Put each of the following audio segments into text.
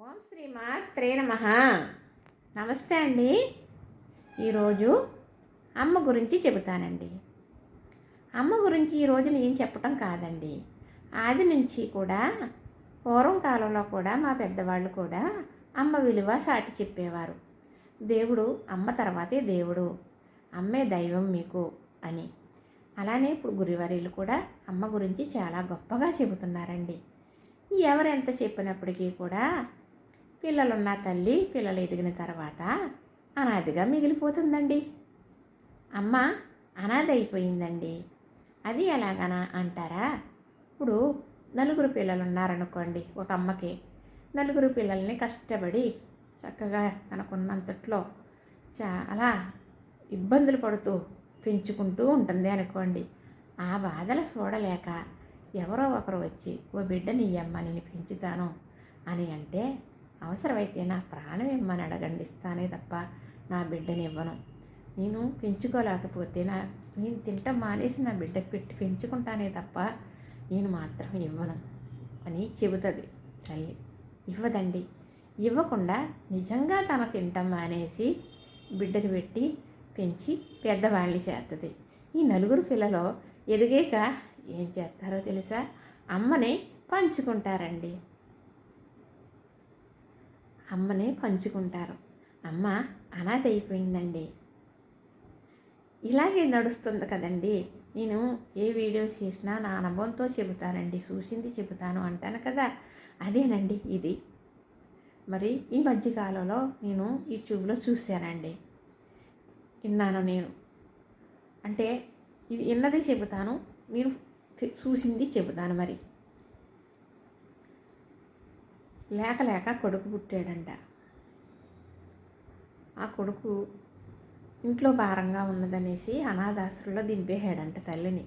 ఓం శ్రీ మాత్రే నమ. నమస్తే అండి. ఈరోజు అమ్మ గురించి చెబుతానండి. అమ్మ గురించి ఈరోజు నేను చెప్పటం కాదండి. ఆది నుంచి కూడా పూర్వం కాలంలో కూడా మా పెద్దవాళ్ళు కూడా అమ్మ విలువ సాటి చెప్పేవారు. దేవుడు అమ్మ తర్వాతే దేవుడు. అమ్మే దైవం మీకు అని. అలానే ఇప్పుడు గురువారీలు కూడా అమ్మ గురించి చాలా గొప్పగా చెబుతున్నారండి. ఎవరు ఎంత చెప్పినప్పటికీ కూడా పిల్లలున్న తల్లి పిల్లలు ఎదిగిన తర్వాత అనాదిగా మిగిలిపోతుందండి. అమ్మ అనాథ అయిపోయిందండి. అది ఎలాగనా అంటారా? ఇప్పుడు నలుగురు పిల్లలు ఉన్నారనుకోండి ఒక అమ్మకి నలుగురు పిల్లల్ని కష్టపడి చక్కగా తనకున్నంతట్లో చాలా ఇబ్బందులు పడుతూ పెంచుకుంటూ ఉంటుంది అనుకోండి ఆ బాధలు చూడలేక ఎవరో ఒకరు వచ్చి ఓ బిడ్డని ఇయ్యమ్మ నేను పెంచుతాను అని అంటే అవసరమైతే నా ప్రాణం ఇమ్మని అడగండి ఇస్తానే తప్ప నా బిడ్డని ఇవ్వను. నేను పెంచుకోలేకపోతే నా నేను తింటం మానేసి నా బిడ్డకు పెట్టి పెంచుకుంటానే తప్ప నేను మాత్రం ఇవ్వను అని చెబుతుంది తల్లి. ఇవ్వదండి. ఇవ్వకుండా నిజంగా తన తింటం మానేసి బిడ్డకు పెట్టి పెంచి పెద్దవాళ్ళు చేస్తుంది ఈ నలుగురు పిల్లలు ఎదిగాక ఏం చేస్తారో తెలుసా? అమ్మని పంచుకుంటారండి. అమ్మని పంచుకుంటారు. అమ్మ అనాథ అయిపోయిందండి. ఇలాగే నడుస్తుంది కదండి. నేను ఏ వీడియోస్ చేసినా నా అనుభవంతో చెబుతానండి. చూసింది చెబుతాను అంటాను కదా. అదేనండి ఇది. మరి ఈ మధ్యకాలంలో నేను యూట్యూబ్లో చూశానండి. విన్నాను నేను. అంటే ఇది విన్నది చెబుతాను నేను చూసింది చెబుతాను మరి. లేక లేక కొడుకు పుట్టాడంట. ఆ కొడుకు ఇంట్లో భారంగా ఉన్నదనేసి అనాథాశ్రంలో దింపేశాడంట తల్లిని.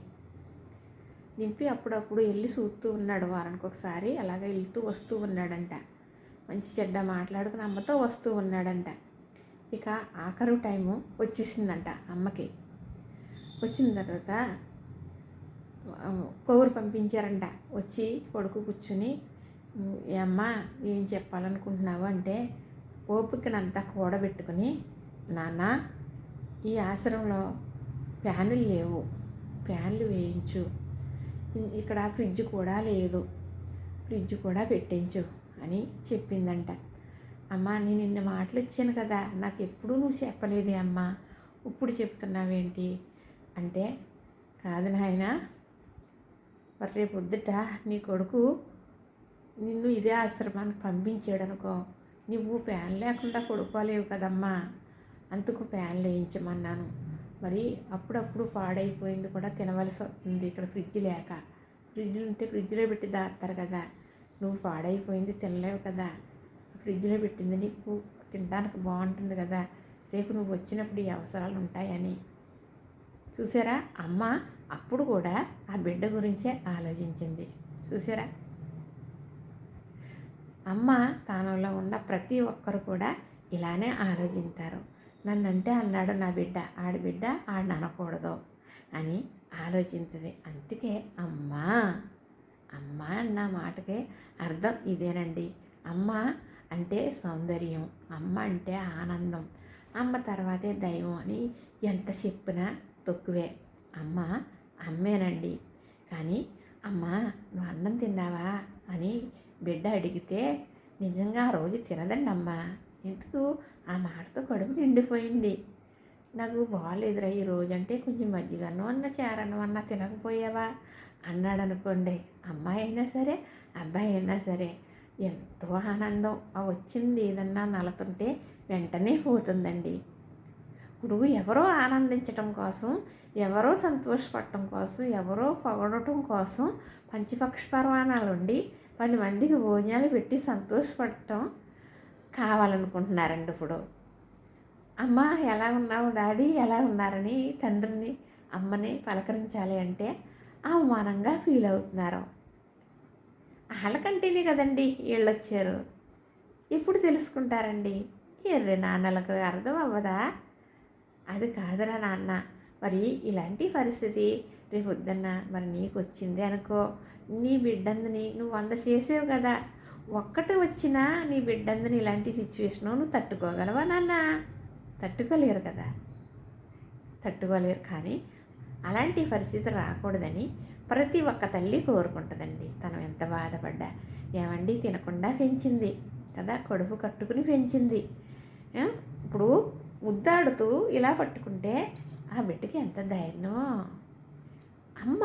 దింపి అప్పుడప్పుడు వెళ్ళి చూస్తూ ఉన్నాడు వారానికి ఒకసారి అలాగే వెళ్తూ వస్తూ ఉన్నాడంట. మంచి చెడ్డ మాట్లాడుకుని అమ్మతో వస్తూ ఉన్నాడంట. ఇక ఆఖరు టైము వచ్చేసిందంట అమ్మకి. వచ్చిన తర్వాత ఆ, పంపించారంట. వచ్చి కొడుకు కూర్చుని "ఉమ్, ఏం చెప్పాలనుకుంటున్నావు? అంటే ఓపికనంతా కూడబెట్టుకుని నాన్న ఈ ఆశ్రమంలో ఫ్యాన్లు లేవు. ఫ్యాన్లు వేయించు. ఇక్కడ ఫ్రిడ్జ్ కూడా లేదు. ఫ్రిడ్జ్ కూడా పెట్టించు అని చెప్పిందంట. అమ్మా నేను నిన్న మాటలు ఇచ్చాను కదా నాకు ఎప్పుడూ నువ్వు చెప్పలేదే అమ్మా. ఇప్పుడు చెప్తున్నావేంటి? అంటే కాదు నాయన రేపు పొద్దుట నీ కొడుకు నిన్ను ఇదే ఆశ్రమానికి పంపించాడు అనుకో నువ్వు ఫ్యాన్ లేకుండా పడుకోలేవు కదమ్మా. అందుకు ఫ్యాన్లు వేయించమన్నాను మరి అప్పుడప్పుడు పాడైపోయింది కూడా తినవలసి వస్తుంది ఇక్కడ ఫ్రిడ్జ్ లేక. ఫ్రిడ్జ్లు ఉంటే ఫ్రిడ్జ్లో పెట్టి దాస్తారు కదా. నువ్వు పాడైపోయింది తినలేవు కదా. ఫ్రిడ్జ్లో పెట్టింది నీకు తినడానికి బాగుంటుంది కదా. రేపు నువ్వు వచ్చినప్పుడు ఈ అవసరాలు ఉంటాయని. చూసారా? అమ్మ అప్పుడు కూడా ఆ బిడ్డ గురించే ఆలోచించింది. చూసారా? అమ్మ తానులో ఉన్న ప్రతి ఒక్కరు కూడా ఇలానే ఆలోచించారు. నన్నంటే అన్నాడు నా బిడ్డ ఆడబిడ్డ ఆడిని అనకూడదు అని ఆలోచించది. అందుకే అమ్మా అమ్మ అన్న మాటకే అర్థం ఇదేనండి. అమ్మ అంటే సౌందర్యం అమ్మ అంటే ఆనందం అమ్మ తర్వాతే దైవం అని ఎంత చెప్పినా తక్కువే. అమ్మ అమ్మేనండి. కానీ అమ్మ నువ్వు అన్నం తిన్నావా? అని బిడ్డ అడిగితే నిజంగా ఆ రోజు తినదండి ఎందుకు? ఆ మాటతో కడుపు నిండిపోయింది. నాకు బాగాలేదురా ఈ రోజు అంటే కొంచెం మజ్జిగన్నం అన్న చేరన్నం అన్న తినకపోయావా? అన్నాడు అనుకోండి అమ్మాయి అయినా సరే అబ్బాయి అయినా సరే ఎంతో ఆనందం. ఆ వచ్చింది ఏదన్నా నలతుంటే వెంటనే పోతుందండి. గురువు ఎవరో ఆనందించటం కోసం ఎవరో సంతోషపడటం కోసం ఎవరో పొగడటం కోసం పంచపక్ష పర్వాణాలు ఉండి పది మందికి భోజనాలు పెట్టి సంతోషపడటం కావాలనుకుంటున్నారండి ఇప్పుడు. అమ్మ ఎలా ఉన్నావు డాడీ? ఎలా ఉన్నారని? తండ్రిని అమ్మని పలకరించాలి అంటే అవమానంగా ఫీల్ అవుతున్నారు. వాళ్ళకంటేనే కదండి వీళ్ళు వచ్చారు ఇప్పుడు తెలుసుకుంటారండి? ఎర్రి నాన్నలకు అర్థం అవ్వదా? అది కాదురా నాన్న. మరి ఇలాంటి పరిస్థితి. రేపు వద్దన్న మరి నీకు వచ్చింది అనుకో. నీ బిడ్డందని నువ్వు వంద చేసేవు కదా. ఒక్కటి వచ్చినా నీ బిడ్డందుని ఇలాంటి సిచ్యువేషను నువ్వు తట్టుకోగలవా నాన్న? తట్టుకోలేరు కదా. తట్టుకోలేరు కానీ అలాంటి పరిస్థితి రాకూడదని ప్రతి ఒక్క తల్లి కోరుకుంటుందండి. తను ఎంత బాధపడ్డా? ఏమండి? తినకుండా పెంచింది కదా. కడుపు కట్టుకుని పెంచింది. ఇప్పుడు ముద్దాడుతూ ఇలా పట్టుకుంటే ఆ బిడ్డకి ఎంత ధైర్యం అమ్మ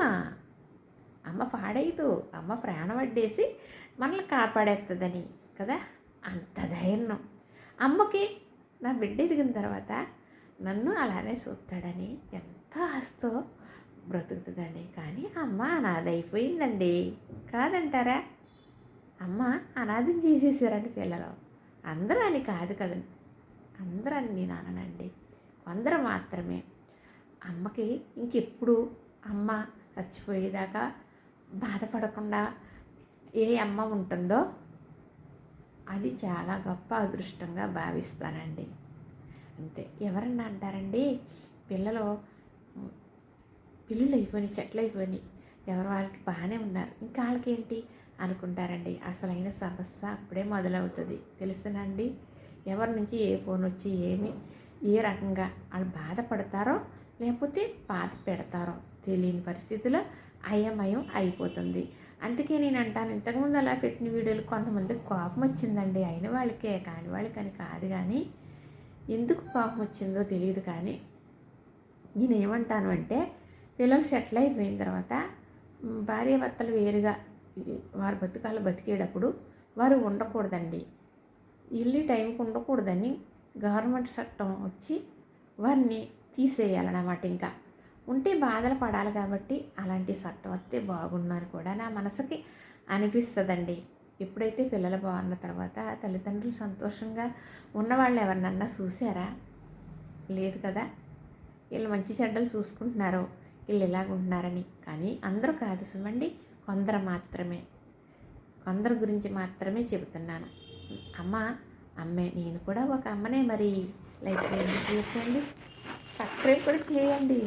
అమ్మ పాడేయదు అమ్మ ప్రాణం అడ్డేసి మనల్ని కాపాడేస్తుందని కదా. అంత ధైర్యం. అమ్మకి నా బిడ్డ ఎదిగిన తర్వాత నన్ను అలానే చూస్తాడని ఎంత ఆస్తో బ్రతుకుతుందండి. కానీ అమ్మ అనాథైపోయిందండి కాదంటారా? అమ్మ అనాథం చేసేసారండి పిల్లలు. అందరూ అని కాదు కదండి. అందరూ అని నేను అననండి. కొందరు మాత్రమే. అమ్మకి ఇంకెప్పుడు అమ్మ చచ్చిపోయేదాకా బాధపడకుండా ఏ అమ్మ ఉంటుందో అది చాలా గొప్ప అదృష్టంగా భావిస్తానండి. అంతే. ఎవరన్నా అంటారండి పిల్లలు పిల్లులు అయిపోయినాయి చెట్లు అయిపోయినాయి ఎవరు వాళ్ళకి బాగానే ఉన్నారు ఇంకా వాళ్ళకేంటి అనుకుంటారండి? అసలైన సమస్య అప్పుడే మొదలవుతుంది. తెలుసునండి. ఎవరి నుంచి ఏ ఫోన్ వచ్చి ఏమి ఏ రకంగా వాళ్ళు బాధపడతారో లేకపోతే బాధ పెడతారో. తెలియని పరిస్థితిలో అయమయం అయిపోతుంది. అందుకే నేను అంటాను ఇంతకుముందు అలా పెట్టిన వీడియోలు కొంతమందికి కోపం వచ్చిందండి. అయిన వాళ్ళకే కాని వాళ్ళకని కాదు కానీ ఎందుకు కోపం వచ్చిందో తెలియదు కానీ నేను ఏమంటాను అంటే పిల్లలు సెటిల్ అయిపోయిన తర్వాత భార్యాభర్తలు వేరుగా వారు బతుకాలు బతికేటప్పుడు వారు ఉండకూడదండి. ఇల్లు టైంకి ఉండకూడదని గవర్నమెంట్ చట్టం వచ్చి వారిని తీసేయాలన్నమాట ఇంకా. ఉంటే బాధలు పడాలి కాబట్టి అలాంటి చట్టం వస్తే బాగున్నారు కూడా నా మనసుకి అనిపిస్తుందండి. ఎప్పుడైతే పిల్లలు బాగున్న తర్వాత తల్లిదండ్రులు సంతోషంగా ఉన్నవాళ్ళు ఎవరినన్నా చూసారా? లేదు కదా? వీళ్ళు మంచి చెడ్డలు చూసుకుంటున్నారు వీళ్ళు ఇలాగుంటున్నారని కానీ అందరూ కాదు సుమండి కొందరు మాత్రమే. కొందరు గురించి మాత్రమే చెబుతున్నాను. అమ్మ అమ్మే నేను కూడా ఒక అమ్మనే మరి. లైక్ చేయండి షేర్ చేయండి సబ్స్క్రైబ్ కూడా చేయండి.